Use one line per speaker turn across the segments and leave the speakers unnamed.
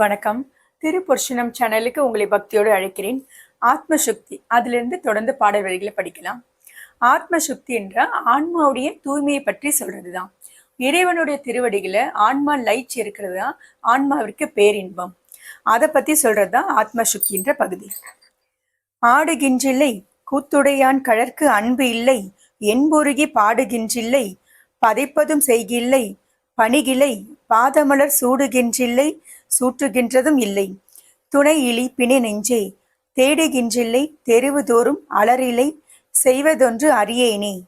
வணக்கம். திருப்பொர்ஷனம் சேனலுக்கு உங்களை பக்தியோடு அழைக்கிறேன். ஆத்ம சுக்தி அதிலிருந்து தொடர்ந்து பாடல் வரிகளை படிக்கலாம். ஆத்ம சுக்தி என்ற ஆன்மாவுடைய தூய்மையை பற்றி சொல்றதுதான். இறைவனுடைய திருவடிகளை ஆன்மா லைச் இருக்கிறது தான் ஆன்மாவிற்கு பேரின்பம். அதை பத்தி சொல்றதுதான் ஆத்ம சுக்தின்ற பகுதி. ஆடுகின்றில்லை கூத்துடையான் கழற்கு அன்பு இல்லை என்பொருகி பாடுகின்றில்லை பதைப்பதும் செய்கில்லை பணிகிலை பாதமலர் சூடுகின்றில்லை சூற்றுகின்றதும் இல்லை. துணை இலி பிணை நெஞ்சே தேடுகின்றில்லை தெருவு தோறும் அலறிலை செய்வதொன்று அறியேனே.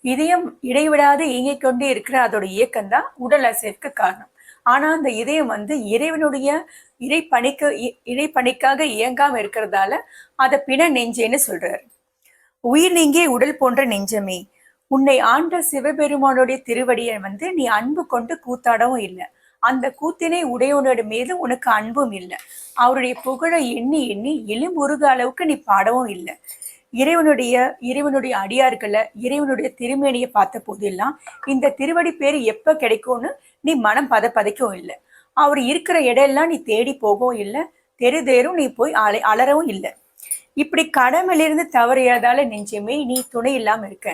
இதயம் இடைவிடாது இயங்கிக் கொண்டே இருக்கிற அதோட இயக்கம் தான் உடல் அசைவுக்கு காரணம். ஆனா அந்த இதயம் வந்து இறைவனுடைய இறைப்பணிக்கு இ- இறைப்பணிக்காக இயங்காம இருக்கிறதால அதை பிண நெஞ்சேன்னு சொல்றாரு. உயிர் நீங்கே உடல் போன்ற நெஞ்சமே. உன்னை ஆண்ட சிவபெருமானுடைய திருவடியை வந்து நீ அன்பு கொண்டு கூத்தாடவும் இல்லை. அந்த கூத்தினை உடையவனோட மீது உனக்கு அன்பும் இல்லை. அவருடைய புகழை எண்ணி எண்ணி எலும்புருக அளவுக்கு நீ பாடவும் இல்லை. இறைவனுடைய இறைவனுடைய அடியார்களை இறைவனுடைய திருமேனியை பார்த்த போதெல்லாம் இந்த திருவடி பேர் எப்ப கிடைக்கும்னு நீ மனம் பத பதைக்கவும் இல்லை. அவர் இருக்கிற இடையெல்லாம் நீ தேடி போகவும் இல்லை. தெரு தேரும் நீ போய் அலை அலறவும் இல்லை. இப்படி கடமையிலிருந்து தவறியதால நெஞ்சமே நீ துணை இல்லாம இருக்க.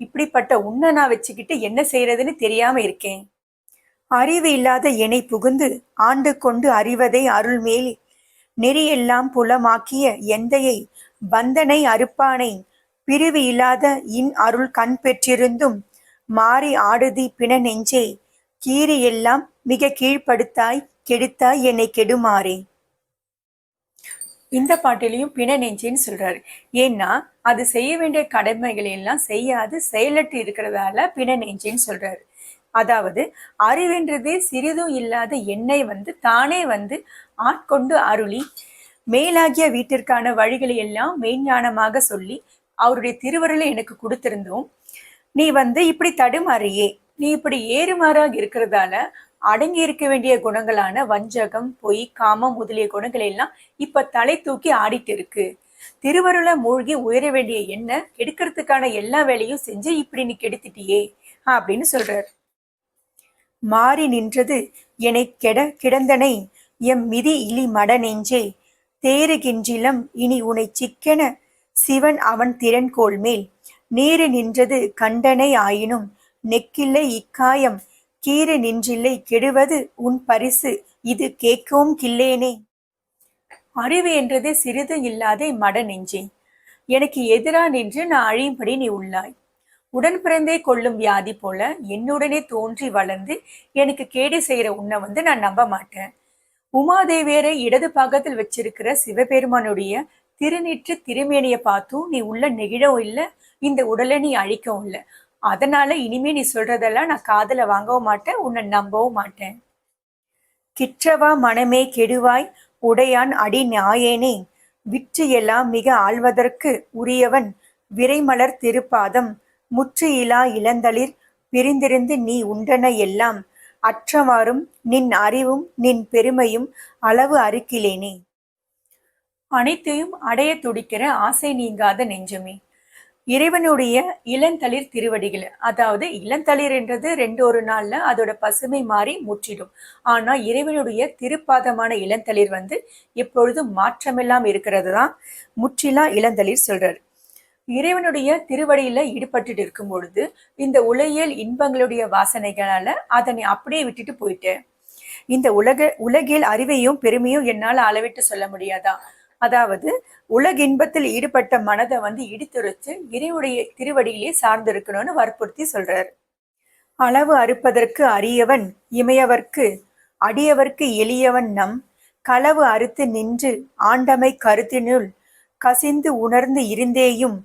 இப்படிப்பட்ட உன்னை நான் வச்சுக்கிட்டு என்ன செய்யறதுன்னு தெரியாம இருக்கேன். அறிவு இல்லாத என்னை புகுந்து ஆண்டு கொண்டு அறிவதை அருள்மேல் நெறியெல்லாம் புலமாக்கிய எந்தையை பந்தனை அறுப்பானை பிரிவு இல்லாத இன் அருள் கண் பெற்றிருந்தும் மாறி ஆடுதி பிண நெஞ்சே கீறி எல்லாம் மிக கீழ்ப்படுத்தாய் கெடுத்தாய் என்னை கெடுமாறே. இந்த பாட்டிலையும் பிண நெஞ்சின்னு சொல்றாரு. ஏன்னா அது செய்ய வேண்டிய கடமைகளை எல்லாம் செய்யாது செயலற்று இருக்கிறதால பிண நெஞ்சின்னு சொல்றாரு. அதாவது அறிவென்றதே சிறிதும் இல்லாத எண்ணெய் வந்து தானே வந்து ஆட்கொண்டு அருளி மேலாகிய வீட்டிற்கான வழிகளை எல்லாம் மெய்ஞானமாக சொல்லி அவருடைய திருவருளை எனக்கு கொடுத்திருந்தோம். நீ வந்து இப்படி தடுமாறியே நீ இப்படி ஏறுமாறாக இருக்கிறதால அடங்கி இருக்க வேண்டிய குணங்களான வஞ்சகம் பொய் காமம் முதலிய குணங்கள் எல்லாம் இப்ப தலை தூக்கி ஆடிட்டு இருக்கு. திருவருளை மூழ்கி உயர வேண்டிய எண்ணெய் கெடுக்கிறதுக்கான எல்லா வேலையும் செஞ்சு இப்படி நீ கெடுத்துட்டியே அப்படின்னு சொல்றாரு. மாறி நின்றது என்னை கெட கிடந்தனை எம் மிதி இலி மட நெஞ்சே. தேறுகின்றிலம் இனி உனை சிக்கென சிவன் அவன் திறன்கோள் மேல். நீறு நின்றது கண்டனை ஆயினும் நெக்கில்லை இக்காயம். கீறு நின்றில்லை கெடுவது உன் பரிசு. இது கேட்கவும் கில்லேனே. அறிவு என்றதே சிறிது இல்லாத மட நெஞ்சே. எனக்கு எதிரா நின்று நான் அழியும்படி நீ உள்ளாய். உடன் பிறந்தே கொள்ளும் வியாதி போல என்னுடனே தோன்றி வளர்ந்து எனக்கு கேடு செய்யற உன்னை வந்து நான் நம்ப மாட்டேன். உமாதேவியரை இடது பாகத்தில் வச்சிருக்கிற சிவபெருமானுடைய திருநீற்று திருமேனியை பார்த்தும் நீ உள்ள நெகிழவும் இல்லை இந்த உடலை நீ அழிக்கவும் இல்லை. அதனால இனிமே நீ சொல்றதெல்லாம் நான் காதல வாங்கவும் மாட்டேன் உன்னை நம்பவும் மாட்டேன். கிற்றவா மனமே கெடுவாய் உடையான் அடி நாயேனே. விற்று எல்லாம் மிக ஆழ்வதற்கு உரியவன் விரைமலர் திருப்பாதம். முற்று இலா இளந்தளிர் பிரிந்திருந்து நீ உண்டன எல்லாம். அற்றவாறும் நின் அறிவும் நின் பெருமையும் அளவு அறுக்கிலேனே. அனைத்தையும் அடைய துடிக்கிற ஆசை நீங்காத நெஞ்சமே. இறைவனுடைய இளந்தளிர் திருவடிகள் அதாவது இளந்தளிர்ன்றது ரெண்டு ஒரு நாள்ல அதோட பசுமை மாறி முற்றிடும். ஆனா இறைவனுடைய திருப்பாதமான இளந்தளிர் வந்து எப்பொழுதும் மாற்றமெல்லாம் இருக்கிறது தான் முற்றிலா இளந்தளிர் சொல்றாரு. இறைவனுடைய திருவடியில ஈடுபட்டுட்டு இருக்கும் பொழுது இந்த உலகியல் இன்பங்களுடைய வாசனைகளால அதனை அப்படியே விட்டுட்டு போயிட்டேன் இந்த உலக உலகில் அறிவையும் பெருமையும் என்னால் அளவிட்டு சொல்ல முடியாதா? அதாவது உலக இன்பத்தில் ஈடுபட்ட மனதை வந்து இடித்துரைச்சு இறைவுடைய திருவடியிலே சார்ந்து இருக்கணும்னு வற்புறுத்தி சொல்றாரு. அளவு அறுப்பதற்கு அரியவன் இமையவர்க்கு அடியவர்க்கு எளியவன் நம். களவு அறுத்து நின்று ஆண்டமை கருத்தினுள் கசிந்து உணர்ந்து இருந்தேயும்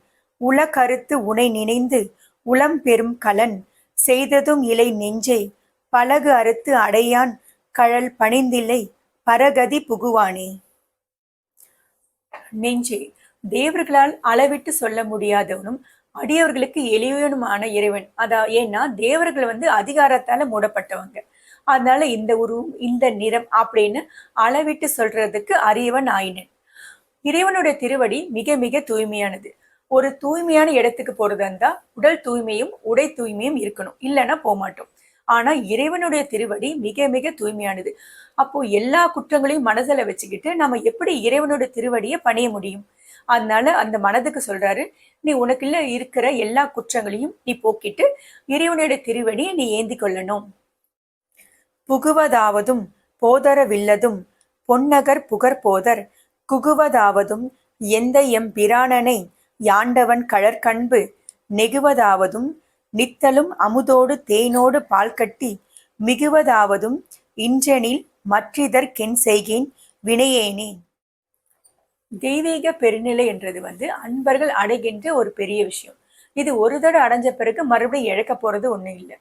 உல கருத்து உனை நினைந்து உளம் பெரும் கலன். செய்ததும் இலை நெஞ்சே பலகு அறுத்து அடையான் கழல் பணிந்தில்லை பரகதி புகுவானே. நெஞ்சே தேவர்களால் அளவிட்டு சொல்ல முடியாதவனும் அடியவர்களுக்கு எளியவனுமான இறைவன். அதா ஏன்னா தேவர்கள் வந்து அதிகாரத்தால மூடப்பட்டவங்க. அதனால இந்த உருவம் இந்த நிறம் அப்படின்னு அளவிட்டு சொல்றதுக்கு அரியவன் ஆயினன். இறைவனுடைய திருவடி மிக மிக தூய்மையானது. ஒரு தூய்மையான இடத்துக்கு போறதா இருந்தா உடல் தூய்மையும் உடை தூய்மையும் இருக்கணும். இல்லைன்னா போக மாட்டோம். ஆனா இறைவனுடைய திருவடி மிக மிக தூய்மையானது. அப்போ எல்லா குற்றங்களையும் மனசுல வச்சுக்கிட்டு நம்ம எப்படி இறைவனுடைய திருவடியை பணிய முடியும்? அதனால அந்த மனதுக்கு சொல்றாரு நீ உனக்குள்ள இருக்கிற எல்லா குற்றங்களையும் நீ போக்கிட்டு இறைவனுடைய திருவடியை நீ ஏந்தி கொள்ளணும். புகுவதாவதும் போதரவில்லதும் பொன்னகர் புகர் போதர். குகுவதாவதும் எந்த எம் பிராணனை யாண்டவன் கழற்கண்பு நெகுவதாவதும் நித்தலும் அமுதோடு தேனோடு பால் கட்டி மிகுவதாவதும் இன்றெனில் மற்றிதற்கென் செய்கேன் வினையேனே. தெய்வீக பெருநிலை என்றது வந்து அன்பர்கள் அடைகின்ற ஒரு பெரிய விஷயம். இது ஒரு தடவை அடைஞ்ச பிறகு மறுபடியும் இழக்க போறது ஒன்றும் இல்லை.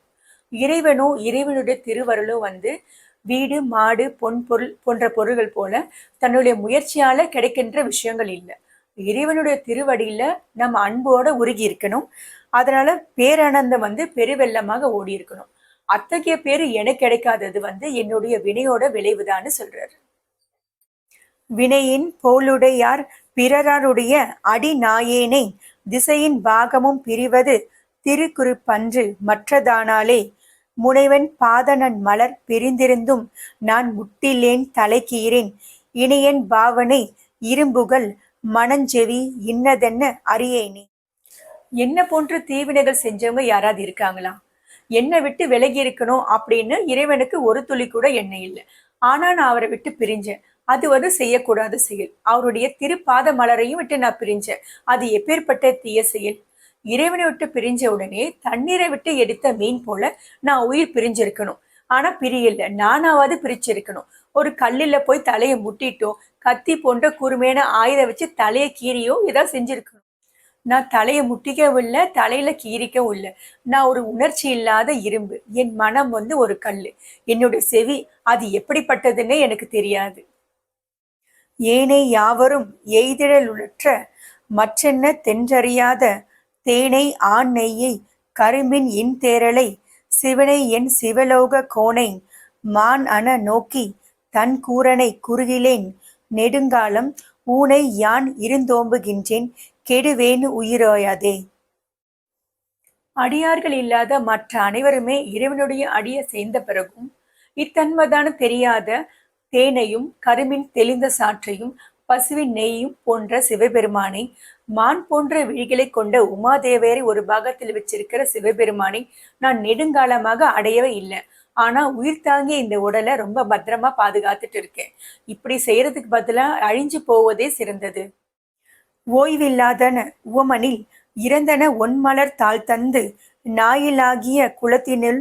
இறைவனோ இறைவனுடைய திருவருளோ வந்து வீடு மாடு பொன் பொருள் போன்ற பொருள்கள் போல தன்னுடைய முயற்சியால கிடைக்கின்ற விஷயங்கள் இல்லை. இறைவனுடைய திருவடியில நம்ம அன்போட உருகி இருக்கணும். அதனால பேரானந்தம் வந்து பெருவெள்ளமாக ஓடி இருக்கணும். அத்தகைய பேரு எனக்கு கிடைக்காதது வந்து என்னுடைய வினையோட விளைவுதான்னு சொல்றாரு. வினையின் போலுடையார் பிறராருடைய அடி நாயேனை திசையின் பாகமும் பிரிவது திருக்குறிப்பன்று மற்றதானாலே. முனைவன் பாதனன் மலர் பிரிந்திருந்தும் நான் முட்டிலேன் தலைக்கீறேன். இணையன் பாவனை இரும்புகள் மனஞ்செவி இன்னதென்ன அறியேனே என்ன போன்ற தீவினைகள் செஞ்சவங்க யாராவது இருக்காங்களா? என்னை விட்டு விலகி இருக்கணும் அப்படின்னு இறைவனுக்கு ஒரு துளி கூட எண்ணெய் இல்லை. ஆனா நான் அவரை விட்டு பிரிஞ்சேன். அது வந்து செய்யக்கூடாத செயல். அவருடைய திருப்பாத மலரையும் விட்டு நான் பிரிஞ்சேன். அது எப்பேற்பட்ட தீய செயல்? இறைவனை விட்டு பிரிஞ்ச உடனே தண்ணீரை விட்டு எடுத்த மீன் போல நான் உயிர் பிரிஞ்சிருக்கணும். ஆனா பிரியல. நானாவது பிரிச்சிருக்கணும். ஒரு கல்லில் போய் தலையை முட்டிட்டோ கத்தி போன்ற கூர்மையான ஆயுத வச்சு தலையை கீறியோ ஏதாவது செஞ்சிருக்கணும். நான் தலையை முட்டிக்கவும் இல்லை தலையில கீறிக்கவும் இல்லை. நான் ஒரு உணர்ச்சி இல்லாத இரும்பு. என் மனம் வந்து ஒரு கல் என்னுடைய செவி அது எப்படிப்பட்டதுன்னே எனக்கு தெரியாது. ஏனை யாவரும் எய்திடலுற்ற மற்றென்ன தென்றறியாத தேனை ஆண் நெய்யை கரும்பின் இன் தேரலை சிவனை என் சிவலோக கோனை மான் அன நோக்கி தன் கூரனை குறுகிலேன் நெடுங்காலம் ஊனை யான் இருந்தோம்புகின்றேன் கெடுவேனு உயிரோயாதே. அடியார்கள் இல்லாத மற்ற அனைவருமே இறைவனுடைய அடிய சேர்ந்த பிறகும் இத்தன்மதான தெரியாத தேனையும் கருமின் தெளிந்த சாற்றையும் பசுவின் நெய்யும் போன்ற சிவபெருமானை மான் போன்ற விழிகளை கொண்ட உமாதேவரை ஒரு பாகத்தில் வச்சிருக்கிற சிவபெருமானை நான் நெடுங்காலமாக அடையவே இல்லை. ஆனா உயிர் தாங்கிய இந்த உடலை ரொம்ப பத்திரமா பாதுகாத்துட்டு இருக்கேன். இப்படி செய்யறதுக்கு பதிலா அழிஞ்சு போவதே சிறந்தது. ஓய்வில்லாதன உவமனில் இறந்தன ஒன்மலர் தாழ் தந்து நாயிலாகிய குலத்தினுள்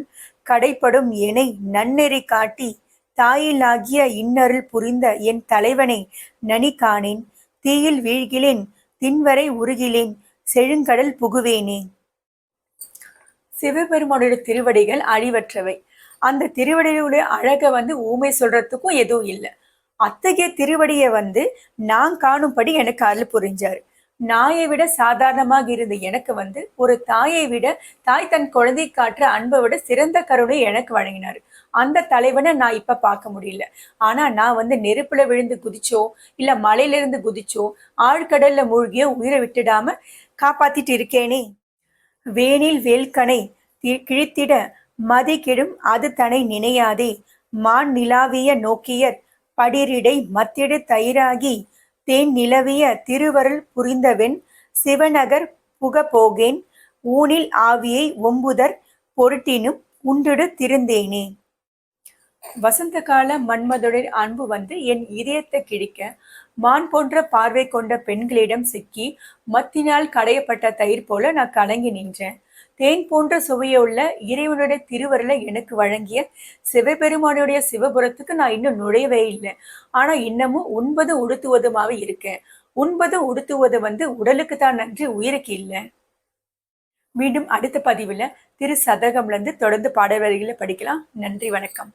கடைப்படும் எனை நன்னெறி காட்டி தாயிலாகிய இன்னருள் புரிந்த என் தலைவனை நனி காணேன் தீயில் வீழ்கிலேன் தின்வரை உருகிலேன் செழுங்கடல் புகுவேனே. சிவபெருமானுடைய திருவடிகள் அழிவற்றவை. அந்த திருவடியுடைய அழகை வந்து ஊமை சொல்றதுக்கும் எதுவும் இல்லை. அத்தகைய திருவடியை வந்து நான் காணும்படி எனக்கு அருள் புரிஞ்சாரு. நாயை விட சாதாரணமாக இருந்த எனக்கு வந்து ஒரு தாயை விட தாய் தன் குழந்தை காட்டுற அன்பை விட சிறந்த கருணை எனக்கு வழங்கினார். அந்த தலைவனை நான் இப்ப பார்க்க முடியல. ஆனா நான் வந்து நெருப்புல விழுந்து குதிச்சோ இல்ல மலையிலிருந்து குதிச்சோ ஆழ்கடல்ல மூழ்கிய உயிரை விட்டுடாம காப்பாத்திட்டு இருக்கேனே. வேனில் வேல்கனை கிழித்திட மதி அது தனை நினையாதே. மான் நிலாவிய நோக்கியர் படிரிடை மத்திடு தயிராகி தேன் நிலவிய திருவருள் புரிந்தவென் சிவநகர் புக போகேன் ஊனில் ஆவியை ஒம்புதர் பொருட்டினும் உண்டுடு திருந்தேனே. வசந்த கால மன்மதுடைய அன்பு வந்து என் இதயத்தை கிழிக்க மான் போன்ற பார்வை கொண்ட பெண்களிடம் சிக்கி மத்தினால் கடையப்பட்ட தயிர் போல நான் கலங்கி நின்றேன். தேன் போன்ற சுவையுள்ள இறைவனுடைய திருவருளை எனக்கு வழங்கிய சிவபெருமானுடைய சிவபுரத்துக்கு நான் இன்னும் நுழையவே இல்லை. ஆனா இன்னமும் உண்பது உடுத்துவதுமாக இருக்கேன். உண்பது உடுத்துவது வந்து உடலுக்கு தான் நன்றி உயிருக்கு இல்லை. மீண்டும் அடுத்த பதிவில் திரு சதகம்லேருந்து தொடர்ந்து தொடர்ந்து வரிகளை படிக்கலாம். நன்றி வணக்கம்.